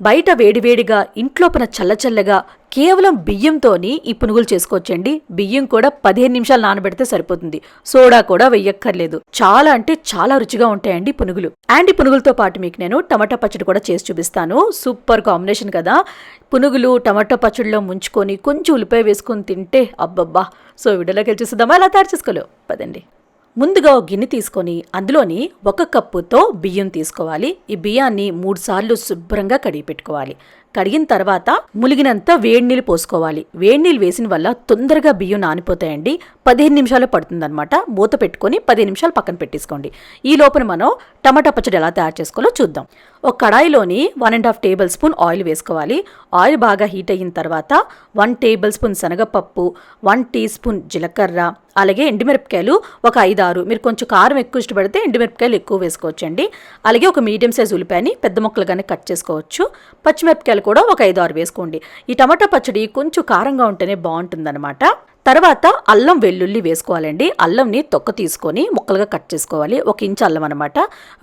బయట వేడివేడిగా ఇంట్లోపన చల్లచల్లగా కేవలం బియ్యంతోని ఈ పునుగులు చేసుకోవచ్చండి. బియ్యం కూడా పదిహేను నిమిషాలు నానబెడితే సరిపోతుంది. సోడా కూడా వెయ్యక్కర్లేదు. చాలా అంటే చాలా రుచిగా ఉంటాయండి పునుగులు. అండ్ ఈ పునుగులతో పాటు మీకు నేను టమాటా పచ్చడి కూడా చేసి చూపిస్తాను. సూపర్ కాంబినేషన్ కదా. పునుగులు టమాటా పచ్చడిలో ముంచుకొని కొంచెం ఉల్లిపాయ వేసుకొని తింటే అబ్బబ్బా! సో వీడియోలోకి వెళ్ళి చూసుదామా ఎలా తయారు చేసుకోలేవు పదండి. ముందుగా ఒక గిన్నె తీసుకొని అందులోని ఒక కప్పుతో బియ్యం తీసుకోవాలి. ఈ బియ్యాన్ని మూడుసార్లు శుభ్రంగా కడిగి పెట్టుకోవాలి. కడిగిన తర్వాత ములిగినంత వేడి నీళ్ళు పోసుకోవాలి. వేడి నీళ్ళు వేసిన వల్ల తొందరగా బియ్యం నానిపోతాయండి. పదిహేను నిమిషాలు పడుతుందన్నమాట. మూత పెట్టుకొని పదిహేను నిమిషాలు పక్కన పెట్టేసుకోండి. ఈ లోపల మనం టమాటా పచ్చడి ఎలా తయారు చేసుకోవాలో చూద్దాం. ఒక కడాయిలోని one and half tablespoon oil వేసుకోవాలి. ఆయిల్ బాగా హీట్ అయిన తర్వాత వన్ టేబుల్ స్పూన్ శనగపప్పు వన్ టీ స్పూన్ జీలకర్ర అలాగే ఎండుమిరపకాయలు ఒక ఐదు ఆరు మీరు కొంచెం కారం ఎక్కువ ఇష్టపడితే ఎండుమిరపకాయలు ఎక్కువ వేసుకోవచ్చండి. అలాగే ఒక మీడియం సైజ్ ఉల్లిపాయని పెద్ద ముక్కలుగానే కట్ చేసుకోవచ్చు. పచ్చిమిరపకాయలు కూడా ఒక ఐదు ఆరు వేసుకోండి. ఈ టమాటా పచ్చడి కొంచెం కారంగా ఉంటేనే బాగుంటుందన్నమాట. తర్వాత అల్లం వెల్లుల్లి వేసుకోవాలండి. అల్లంని తొక్క తీసుకొని ముక్కలుగా కట్ చేసుకోవాలి. ఒక ఇంచు అల్లం అనమాట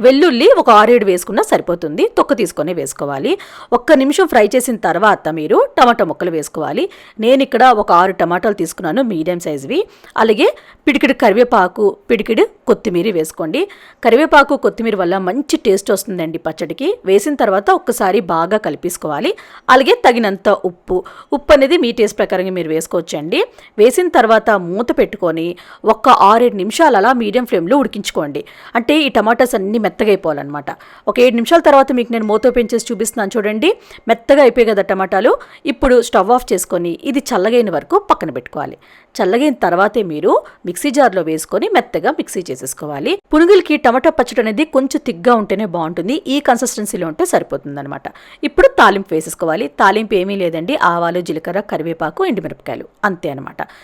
వెల్లుల్లి ఒక ఆరేడు వేసుకున్నా సరిపోతుంది. తొక్క తీసుకొని వేసుకోవాలి. ఒక్క నిమిషం ఫ్రై చేసిన తర్వాత మీరు టమాటా ముక్కలు వేసుకోవాలి. నేను ఇక్కడ ఒక ఆరు టమాటాలు తీసుకున్నాను మీడియం సైజువి. అలాగే పిడికిడి కరివేపాకు పిడికిడి కొత్తిమీర వేసుకోండి. కరివేపాకు కొత్తిమీర వల్ల మంచి టేస్ట్ వస్తుందండి పచ్చడికి. వేసిన తర్వాత ఒక్కసారి బాగా కలిపేసుకోవాలి. అలాగే తగినంత ఉప్పు. ఉప్పు అనేది మీ టేస్ట్ ప్రకారంగా మీరు వేసుకోవచ్చండి. వేసి వేసిన తర్వాత మూత పెట్టుకొని ఒక్క ఆరేడు నిమిషాలు అలా మీడియం ఫ్లేమ్లో ఉడికించుకోండి. అంటే ఈ టమాటాస్ అన్నీ మెత్తగా అయిపోవాలన్నమాట ఒక ఏడు నిమిషాల తర్వాత మీకు నేను మూత ఓపెన్ చేసి చూపిస్తున్నాను చూడండి. మెత్తగా అయిపోయాయి కదా టమాటాలు. ఇప్పుడు స్టవ్ ఆఫ్ చేసుకొని ఇది చల్లగైన వరకు పక్కన పెట్టుకోవాలి. చల్లగైన తర్వాతే మీరు మిక్సీ జార్లో వేసుకొని మెత్తగా మిక్సీ చేసేసుకోవాలి. పునుగులకి టమాటా పచ్చడి అనేది కొంచెం తిగ్గా ఉంటేనే బాగుంటుంది. ఈ కన్సిస్టెన్సీలో ఉంటే సరిపోతుంది అనమాట ఇప్పుడు తాలింపు వేసేసుకోవాలి. తాలింపు ఏమీ లేదండి. ఆవాలు జీలకర్ర కరివేపాకు ఎండుమిరపకాయలు. అంతే అనమాట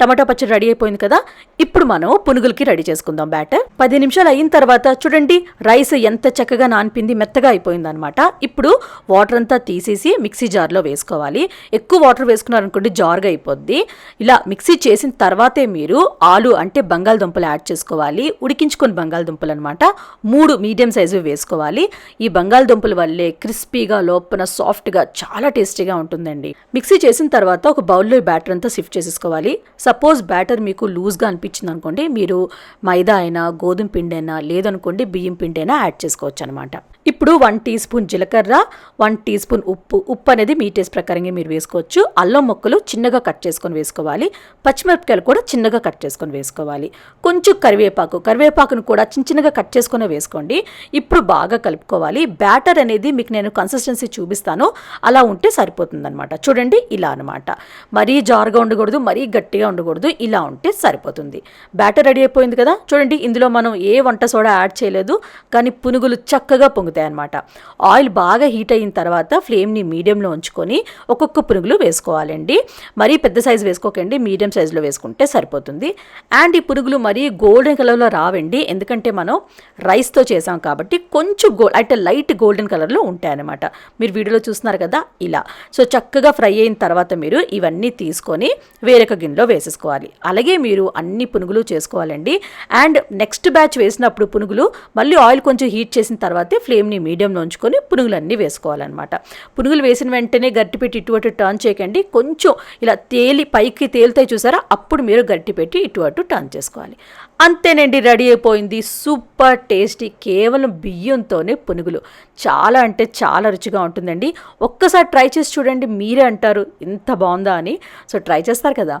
టమాటా పచ్చడి రెడీ అయిపోయింది కదా ఇప్పుడు మనం పునుగులకి రెడీ చేసుకుందాం బ్యాటర్. పది నిమిషాలు అయిన తర్వాత చూడండి రైస్ ఎంత చక్కగా నానిపింది మెత్తగా అయిపోయింది అనమాట ఇప్పుడు వాటర్ అంతా తీసేసి మిక్సీ జార్లో వేసుకోవాలి. ఎక్కువ వాటర్ వేసుకున్నారనుకోండి జార్గా అయిపోద్ది. ఇలా మిక్సీ చేసిన తర్వాతే మీరు ఆలు అంటే బంగాళదుంపలు యాడ్ చేసుకోవాలి. ఉడికించుకొని బంగాళదుంపలు అనమాట మూడు మీడియం సైజు వేసుకోవాలి. ఈ బంగాళదుంపల వల్లే క్రిస్పీగా లోపల సాఫ్ట్గా చాలా టేస్టీగా ఉంటుందండి. మిక్సీ చేసిన తర్వాత ఒక బౌల్లో ఈ బ్యాటర్ అంతా షిఫ్ట్ చేసేసుకోవాలి. సపోజ్ బ్యాటర్ మీకు లూజ్గా అనిపించింది అనుకోండి మీరు మైదా అయినా గోధుమ పిండి అయినా లేదనుకోండి బియ్యం పిండి అయినా యాడ్ చేసుకోవచ్చు అనమాట ఇప్పుడు వన్ టీ స్పూన్ జీలకర్ర వన్ టీ స్పూన్ ఉప్పు. ఉప్పు అనేది మీ టేస్ట్ ప్రకారంగా మీరు వేసుకోవచ్చు. అల్లం ముక్కలు చిన్నగా కట్ చేసుకొని వేసుకోవాలి. పచ్చిమిరపకాయలు కూడా చిన్నగా కట్ చేసుకొని వేసుకోవాలి. కొంచెం కరివేపాకు. కరివేపాకును కూడా చిన్న చిన్నగా కట్ చేసుకొని వేసుకోండి. ఇప్పుడు బాగా కలుపుకోవాలి. బ్యాటర్ అనేది మీకు నేను కన్సిస్టెన్సీ చూపిస్తాను. అలా ఉంటే సరిపోతుందన్నమాట. చూడండి ఇలా అనమాట మరీ జారుగా ఉండకూడదు మరీ గట్టిగా ఉండకూడదు. ఇలా ఉంటే సరిపోతుంది. బ్యాటర్ రెడీ అయిపోయింది కదా? చూడండి ఇందులో మనం ఏ వంట సోడా యాడ్ చేయలేదు కానీ పునుగులు చక్కగా పొంగుతాయి అనమాట ఆయిల్ బాగా హీట్ అయిన తర్వాత ఫ్లేమ్ని మీడియంలో ఉంచుకొని ఒక్కొక్క పునుగులు వేసుకోవాలండి. మరీ పెద్ద సైజు వేసుకోకండి మీడియం సైజులో వేసుకుంటే సరిపోతుంది. అండ్ ఈ పునుగులు మరీ గోల్డెన్ కలర్లో రావండి ఎందుకంటే మనం రైస్తో చేసాం కాబట్టి కొంచెం గో అంటే లైట్ గోల్డెన్ కలర్లో ఉంటాయన్నమాట. మీరు వీడియోలో చూస్తున్నారు కదా ఇలా. సో చక్కగా ఫ్రై అయిన తర్వాత మీరు ఇవన్నీ తీసుకొని వేరొక గిన్నెలో వేసేసుకోవాలి. అలాగే మీరు అన్ని పునుగులు చేసుకోవాలండి. అండ్ నెక్స్ట్ బ్యాచ్ వేసినప్పుడు పునుగులు మళ్ళీ ఆయిల్ కొంచెం హీట్ చేసిన తర్వాతే ఫ్లేమ్ని మీడియంలో ఉంచుకొని పునుగులు అన్నీ వేసుకోవాలన్నమాట. పునుగులు వేసిన వెంటనే గట్టి పెట్టి ఇటు అటు టర్న్ చేయకండి. కొంచెం ఇలా తేలి పైకి తేలితే చూసారా? అప్పుడు మీరు గట్టి పెట్టి ఇటు అటు టర్న్ చేసుకోవాలి. అంతేనండి రెడీ అయిపోయింది. సూపర్ టేస్టీ కేవలం బియ్యంతోనే పునుగులు. చాలా అంటే చాలా రుచిగా ఉంటుందండి. ఒక్కసారి ట్రై చేసి చూడండి. మీరే అంటారు ఇంత బాగుందా అని. సో ట్రై చేస్తారు కదా.